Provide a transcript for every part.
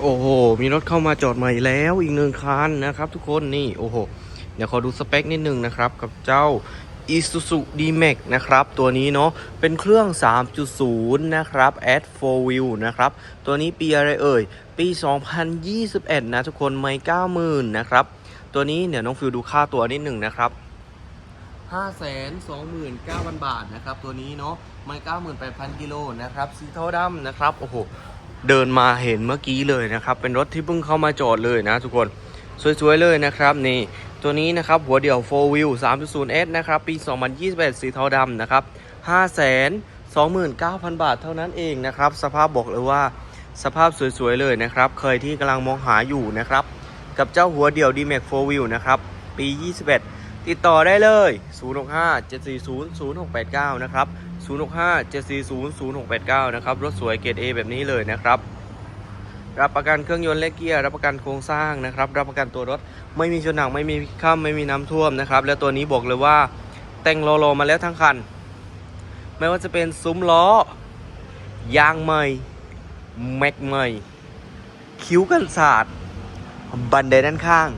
โอ้โห มีรถเข้ามาจอดใหม่แล้วอีกหนึ่งคันนะครับทุกคนนี่โอ้โห เดี๋ยวขอดูสเปคนิดนึงนะครับ กับเจ้า Isuzu D-Max นะครับ ตัวนี้เนาะเป็นเครื่อง 3.0 นะครับ Add 4 Wheel นะครับ ตัวนี้ปีอะไรเอ่ย ปี 2021 นะทุกคนไม่90,000 นะครับ ตัวนี้เดี๋ยวน้องฟิวดูค่าตัวนิดหนึ่งนะครับ529,000 บาทนะครับ ตัวนี้เนาะไม่98,000 กิโลนะครับ สีเทาดำนะครับ โอ้โห เดินมาเห็นเมื่อกี้เลยนะครับ เป็นรถที่เพิ่งเข้ามาจอดเลยนะทุกคน สวยๆเลยนะครับนี่ตัวนี้นะครับหัวเดี่ยว 4 wheel 3.0S นะครับ ปี 2021 สีเทาดำนะครับ 529,000 บาทเท่านั้นเองนะครับ สภาพบอกเลยว่าสภาพสวยๆเลยนะครับ เคยที่กำลังมองหาอยู่นะครับ กับเจ้าหัวเดี่ยว D-Max 4 wheel นะครับ ปี 21 ติดต่อได้เลย 065 740 0689 นะครับ 065 740 0689 นะครับ รถสวยเกรด A แบบนี้เลยนะครับ รับประกันเครื่องยนต์และเกียร์ รับประกันโครงสร้างนะครับ รับประกันตัวรถ ไม่มีชนหนัก ไม่มีพิกข้ามไม่มีน้ำท่วมนะครับ และตัวนี้บอกเลยว่า แต่งโลโลมาแล้วทั้งคัน ไม่ว่าจะเป็นซุ้มล้อ ยางใหม่ แม็กใหม่ คิ้วกันศาสตร์ บันไดด้านข้าง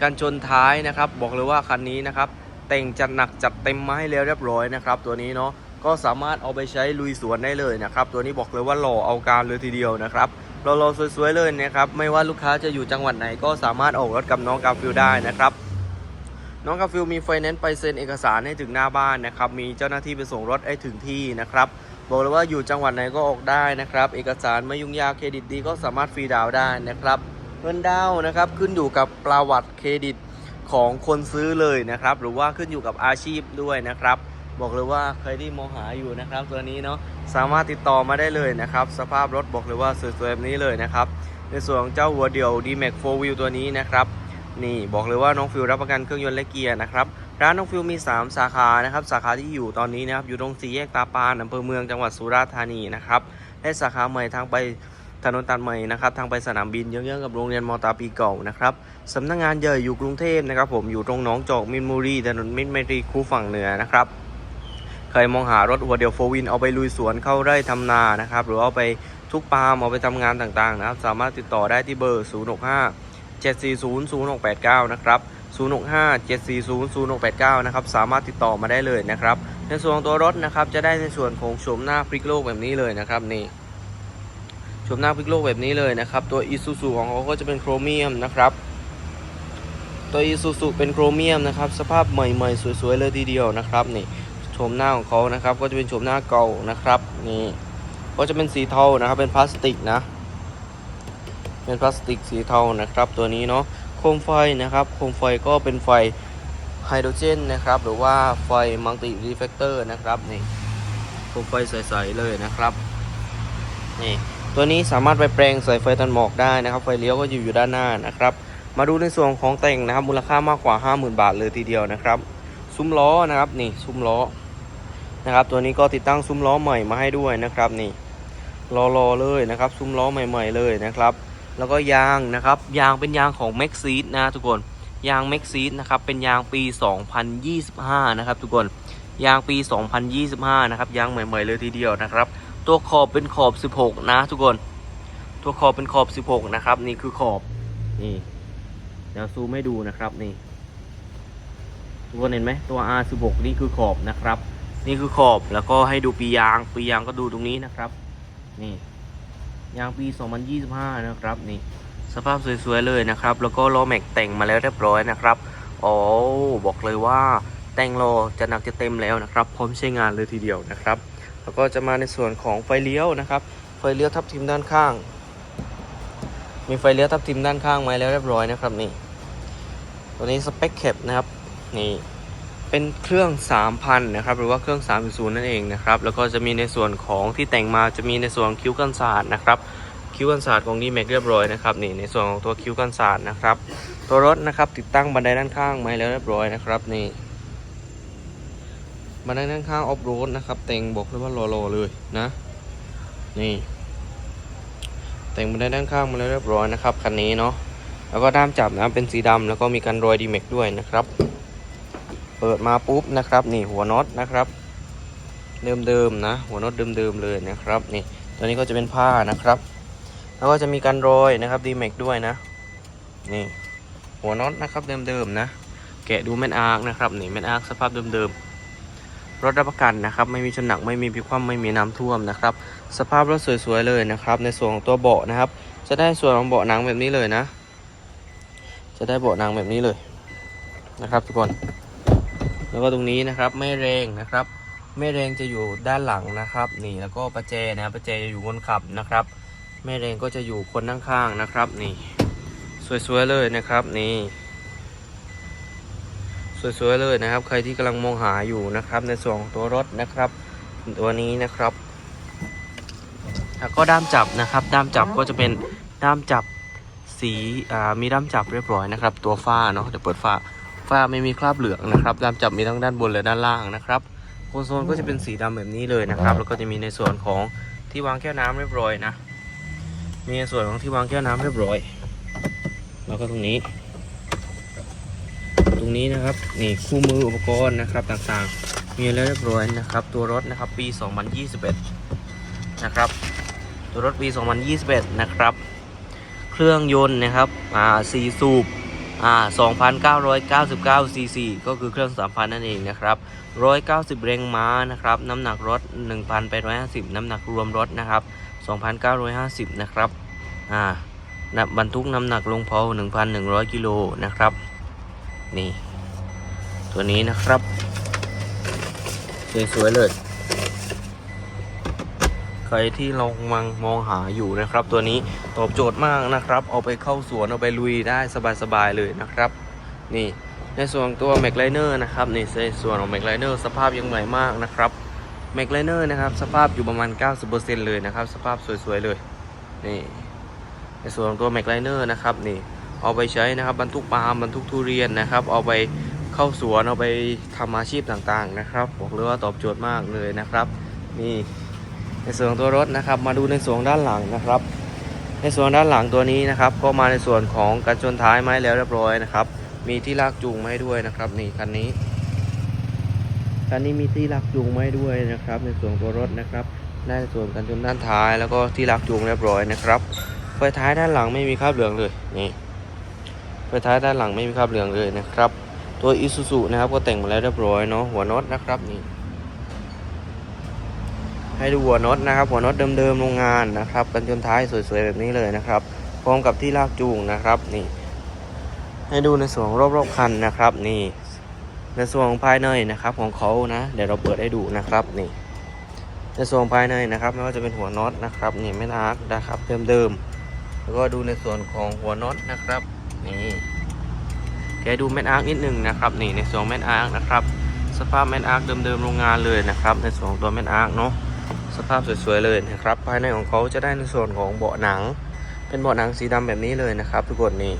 การชนท้ายนะครับ บอกเลยว่าคันนี้นะครับแต่งจัดหนักจัดเต็มมาให้แล้วเรียบร้อยนะครับ ตัวนี้เนาะ ก็สามารถเอาไปใช้ลุยสวนได้เลยนะครับ ตัวนี้บอกเลยว่าหล่อเอาการเลยทีเดียวนะครับหล่อๆสวยๆเลยนะครับไม่ว่าลูกค้าจะอยู่จังหวัดไหนก็สามารถออกรถกับน้องกาฟิลได้นะครับน้องกาฟิลมีไฟแนนซ์ไปเซ็นเอกสารให้ถึงหน้าบ้านนะครับมีเจ้าหน้าที่ไปส่งรถให้ถึงที่นะครับบอกเลยว่าอยู่จังหวัดไหนก็ออกได้นะครับ เอกสารไม่ยุ่งยากเครดิตดีก็สามารถฟรีดาวน์ได้นะครับเงินดาวน์นะครับขึ้นอยู่กับประวัติเครดิตของคนซื้อเลยนะครับ หรือว่าขึ้นอยู่กับอาชีพด้วยนะครับ บอกเลยว่าใครที่มองหาอยู่นะครับ ตัวนี้เนาะสามารถติดต่อมาได้เลยนะครับ สภาพรถบอกเลยว่าสวยๆแบบนี้เลยนะครับ ในส่วนของเจ้าหัวเดี่ยว D-Max 4 Wheel ตัวนี้นะครับนี่บอกเลยว่าน้องฟิลรับประกันเครื่องยนต์และเกียร์นะครับร้านน้องฟิลมี 3 สาขานะครับสาขาที่อยู่ตอนนี้นะครับอยู่ตรงสี่แยกตาปานอำเภอเมืองจังหวัดสุราษฎร์ธานีนะครับและสาขาใหม่ทางไปถนนตัดใหม่นะครับทางไปสนามบินเยื้องๆกับโรงเรียนมอตาปีเก่านะครับสำนักงานใหญ่อยู่กรุงเทพนะครับผมอยู่ตรงหนองจอกมินบุรีถนนมิตรไมตรีคูฝั่งเหนือนะครับ ครมองหารถหัวเดียวโฟวินเอาไปลุยสวนเข้าไร่ทำนานะครับ หรือเอาไปทุกปาล์มเอาไปทำงานต่างๆนะครับ สามารถติดต่อได้ที่เบอร์ 065 740 0689 นะครับ 065 740 0689 นะครับ สามารถติดต่อมาได้เลยนะครับ ในส่วนของตัวรถนะครับ จะได้ในส่วนของโฉมหน้าพลิกโลกแบบนี้เลยนะครับนี่โฉมหน้าพลิกโลกแบบนี้เลยนะครับ ตัว Isuzu ของเขาก็จะเป็นโครเมียมนะครับ ตัว Isuzu เป็นโครเมียมนะครับ สภาพใหม่ๆ สวยๆ เลยทีเดียวนะครับนี่ โฉมหน้าของเขานะครับ ก็จะเป็นโฉมหน้าเก่านะครับนี่ก็จะเป็นสีเทานะครับ เป็นพลาสติกนะ เป็นพลาสติกสีเทานะครับ ตัวนี้เนาะโคมไฟนะครับโคมไฟก็เป็นไฟไฮโดรเจนนะครับ หรือว่าไฟมัลติรีเฟกเตอร์นะครับนี่โคมไฟใสๆเลยนะครับนี่ตัวนี้สามารถไปแปลงใส่ไฟตันหมอกได้นะครับ ไฟเลี้ยวก็อยู่อยู่ด้านหน้านะครับ มาดูในส่วนของแต่งนะครับ มูลค่ามากกว่า 50,000 บาทเลยทีเดียวนะครับ ซุ้มล้อนะครับนี่ซุ้มล้อ นะครับ ตัวนี้ก็ติดตั้งซุ้มล้อใหม่มาให้ด้วยนะครับนี่รอๆเลยนะครับ ซุ้มล้อใหม่ ๆเลยนะครับ แล้วก็ยางนะครับยางเป็นยางของ m a x ซีดนะทุกคนยาง m a x ซีดนะครับเป็นยางปี 2025 นะครับ ทุกคนยางปี 2025 นะครับยางใหม่ ๆ เลยทีเดียวนะครับ ตัวขอบเป็นขอบ 16 นะทุกคน ตัวขอบเป็นขอบ 16 นะครับ นี่คือขอบนี่เดี๋ยวซูมให้ดูนะครับนี่ทุกคนเห็นไหมตัว R16 นี่คือขอบนะครับ นี่คือขอบแล้วก็ให้ดูปียางปียางก็ดูตรงนี้นะครับ นี่ยางปี 2025 นะครับนี่สภาพสวยๆเลยนะครับ แล้วก็ล้อแม็กแต่งมาแล้วเรียบร้อยนะครับอ๋อบอกเลยว่าแต่งโลจะหนักจะเต็มแล้วนะครับ พร้อมใช้งานเลยทีเดียวนะครับ แล้วก็จะมาในส่วนของไฟเลี้ยวนะครับ ไฟเลี้ยวทับทิมด้านข้าง มีไฟเลี้ยวทับทิมด้านข้างมาแล้วเรียบร้อยนะครับนี่ตัวนี้สเปคแคปนะครับนี่ เป็นเครื่อง 3,000 นะครับ หรือว่าเครื่อง 3.0 นั่นเองนะครับ แล้วก็จะมีในส่วนของที่แต่งมาจะมีในส่วนคิ้วกันศาสตร์นะครับคิ้วกันศาสตร์ของดีแม็กเรียบร้อยนะครับนี่ในส่วนของตัวคิ้วกันศาสตร์นะครับตัวรถนะครับติดตั้งบันไดด้านข้างมาแล้วเรียบร้อยนะครับนี่บันไดด้านข้างออฟโรดนะครับแต่งบอกเลยว่าโลๆเลยนะนี่แต่งบันไดด้านข้างมาแล้วเรียบร้อยนะครับคันนี้เนาะแล้วก็ด้ามจับนะเป็นสีดำแล้วก็มีการรอยดีแม็กด้วยนะครับ ปิดมาปุ๊บนะครับ นี่หัวน็อตนะครับ เดิมๆนะ หัวน็อตเดิมๆเลยนะครับ นี่ตัวนี้ก็จะเป็นผ้านะครับ แล้วก็จะมีการโรยนะครับดีแม็กด้วยนะ นี่ หัวน็อตนะครับเดิมๆนะ แกะดูแม่นอาร์คนะครับนี่แม่นอาร์คสภาพเดิมๆรถรับประกันนะครับ ไม่มีชนหนักไม่มีพิคว่ำไม่มีน้ำท่วมนะครับ สภาพรถสวยๆเลยนะครับ ในส่วนของตัวเบาะนะครับ จะได้ส่วนของเบาะหนังแบบนี้เลยนะ จะได้เบาะหนังแบบนี้เลยนะครับทุกคน แล้วก็ตรงนี้นะครับไม่แรงนะครับไม่แรงจะอยู่ด้านหลังนะครับ นี่แล้วก็ประแจนะประแจจะอยู่บนขับนะครับแม่แรงก็จะอยู่คนนั่งข้างนะครับ นี่ สวยๆเลยนะครับ นี่ สวยๆเลยนะครับ ใครที่กำลังมองหาอยู่นะครับ ในส่วนของตัวรถนะครับ ตัวนี้นะครับแล้วก็ด้ามจับนะครับ ด้ามจับก็จะเป็นด้ามจับสีมีด้ามจับเรียบร้อยนะครับ ตัวฝ้าเนาะเดี๋ยวเปิดฝ้า ฝ้าไม่มีคราบเหลืองนะครับด้ามจับมีทั้งด้านบนและด้านล่างนะครับโคอนโซลก็จะเป็นสีดำแบบนี้เลยนะครับ แล้วก็จะมีในส่วนของที่วางแก้วน้ำเรียบร้อยนะ มีในส่วนของที่วางแก้วน้ำเรียบร้อย แล้วก็ตรงนี้ ตรงนี้นะครับนี่คู่มืออุปกรณ์นะครับต่างๆ มีแล้วเรียบร้อยนะครับ ตัวรถนะครับปี 2021 นะครับ ตัวรถปี 2021 นะครับ เครื่องยนต์นะครับอ่า4สูบ อ่า2,999ซีซีก็คือเครื่อง 3,000 นั่นเองนะครับ 190แรงม้านะครับ น้ำหนักรถ 1,850 น้ำหนักรวมรถนะครับ 2,950 นะครับ อ่าบบรรทุกน้ำหนักลงเพา1,100 กิโลนะครับ นี่ ตัวนี้นะครับ สวยๆเลย ใครที่ลองมังมองหาอยู่นะครับ ตัวนี้ตอบโจทย์มากนะครับ เอาไปเข้าสวนเอาไปลุยได้สบายๆเลยนะครับ นี่ในส่วนของตัว m a c l i n e r นะครับนี่ในส่วนของ m a c l i n e r สภาพยังใหม่มากนะครับ m a c l i n e r นะครับสภาพอยู่ประมาณ 90%เลยนะครับ สภาพสวยๆเลยนี่ในส่วนของตัว m a c l i n e r นะครับนี่เอาไปใช้นะครับบรรทุกปาล์มบรรทุกทุเรียนนะครับ เอาไปเข้าสวนเอาไปทำอาชีพต่างๆนะครับ บอกเลยว่าตอบโจทย์มากเลยนะครับ นี่ ในส่วนตัวรถนะครับ มาดูในส่วนด้านหลังนะครับ ในส่วนด้านหลังตัวนี้นะครับ ก็มาในส่วนของการชนท้ายไม้แล้วเรียบร้อยนะครับ มีที่ลากจูงไม้ด้วยนะครับนี่คันนี้คันนี้มีที่ลากจูงไม้ด้วยนะครับ ในส่วนตัวรถนะครับได้ในส่วนการชนด้านท้ายแล้วก็ที่ลากจูงเรียบร้อยนะครับไฟท้ายด้านหลังไม่มีคราบเหลืองเลยนี่ไฟท้ายด้านหลังไม่มีคราบเหลืองเลยนะครับ ตัวอิซูซุนะครับก็แต่งมาแล้วเรียบร้อยเนาะหัวน็อตนะครับนี่ ให้ดูหัวน็อตนะครับ หัวน็อตเดิมๆโรงงานนะครับ กันชนท้ายสวยๆแบบนี้เลยนะครับ พร้อมกับที่ลากจูงนะครับนี่ ให้ดูในส่วนของรอบๆคันนะครับ นี่ ในส่วนของภายในนะครับของเขานะ เดี๋ยวเราเปิดให้ดูนะครับนี่ ในส่วนของภายในนะครับ ไม่ว่าจะเป็นหัวน็อตนะครับ นี่แม่นอาร์คนะครับเดิมๆแล้วก็ดูในส่วนของหัวน็อตนะครับ นี่แกดูแม่นอาร์คนิดหนึ่งนะครับ นี่ในส่วนแม่นอาร์คนะครับ สภาพแม่นอาร์คเดิมๆโรงงานเลยนะครับ ในส่วนตัวแม่นอาร์คเนาะ สภาพสวยๆเลยนะครับ ภายในของเขาจะได้ในส่วนของเบาะหนัง เป็นเบาะหนังสีดำแบบนี้เลยนะครับ ทุกคนนี่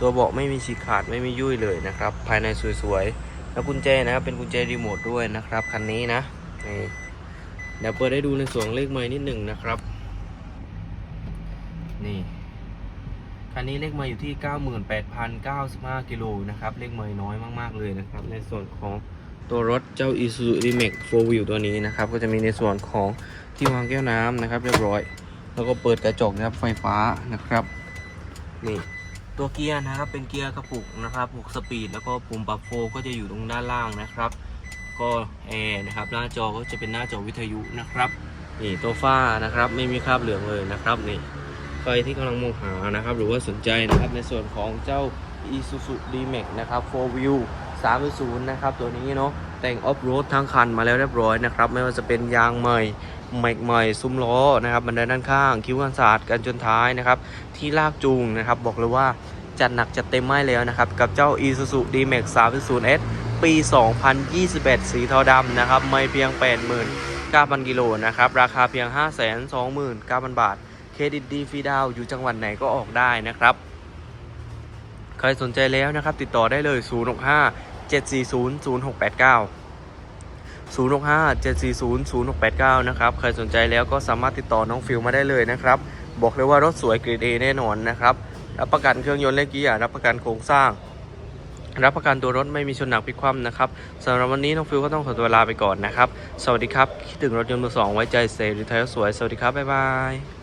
ตัวเบาะไม่มีฉีกขาดไม่มียุ่ยเลยนะครับ ภายในสวยๆแล้วกุญแจนะครับเป็นกุญแจรีโมทด้วยนะครับคันนี้นะนี่เดี๋ยวเปิดให้ดูในส่วนเลขไม้นิดหนึ่งนะครับ นี่คันนี้เลขไม้อยู่ที่ 98,095 กิโลนะครับ เลขไม้น้อยมาก ๆ เลยนะครับ ในส่วนของ ตัวรถเจ้า Isuzu D-Max 4 Wheel ตัวนี้นะครับ ก็จะมีในส่วนของที่วางแก้วน้ำนะครับ เรียบร้อย แล้วก็เปิดกระจกนะครับไฟฟ้านะครับนี่ตัวเกียร์นะครับเป็นเกียร์กระปุกนะครับ6สปีดแล้วก็ปุ่มปรับโฟก็จะอยู่ตรงด้านล่างนะครับ ก็แอร์นะครับหน้าจอก็จะเป็นหน้าจอวิทยุนะครับนี่ตัวฝ้านะครับไม่มีคราบเหลืองเลยนะครับนี่ใครที่กำลังมองหานะครับ หรือว่าสนใจนะครับในส่วนของเจ้า Isuzu D-Max นะครับ 4 Wheel 3.0 นะครับตัวนี้เนาะแต่งออฟโรดทั้งคันมาแล้วเรียบร้อยนะครับไม่ว่าจะเป็นยางใหม่แม็กใหม่ซุ้มล้อนะครับบันไดด้านข้าง คิ้วกันศาสตร์กันจนท้ายนะครับที่ลากจูงนะครับบอกเลยว่าจัดหนักจัดเต็มไม่แล้วนะครับกับเจ้า Isuzu D-Max 3.0S ปี 2021 สีเทาดำนะครับไม่เพียง 89,000 กิโลนะครับราคาเพียง 529,000 บาทเครดิตดีฟรีดาวอยู่จังหวัดไหนก็ออกได้นะครับใครสนใจแล้วนะครับติดต่อได้เลย 065 740 0689 065 740 0689 นะครับ ใครสนใจแล้วก็สามารถติดต่อน้องฟิลมาได้เลยนะครับ บอกเลยว่ารถสวยเกรด A แน่นอนนะครับ รับประกันเครื่องยนต์และเกียร์ รับประกันโครงสร้าง รับประกันตัวรถไม่มีชนหนักพลิกคว่ำนะครับสำหรับวันนี้น้องฟิลก็ต้องขอตัวลาไปก่อนนะครับ สวัสดีครับ คิดถึงรถยนต์มือสองไว้ใจเซรีไทยสวย สวัสดีครับ บ๊ายบาย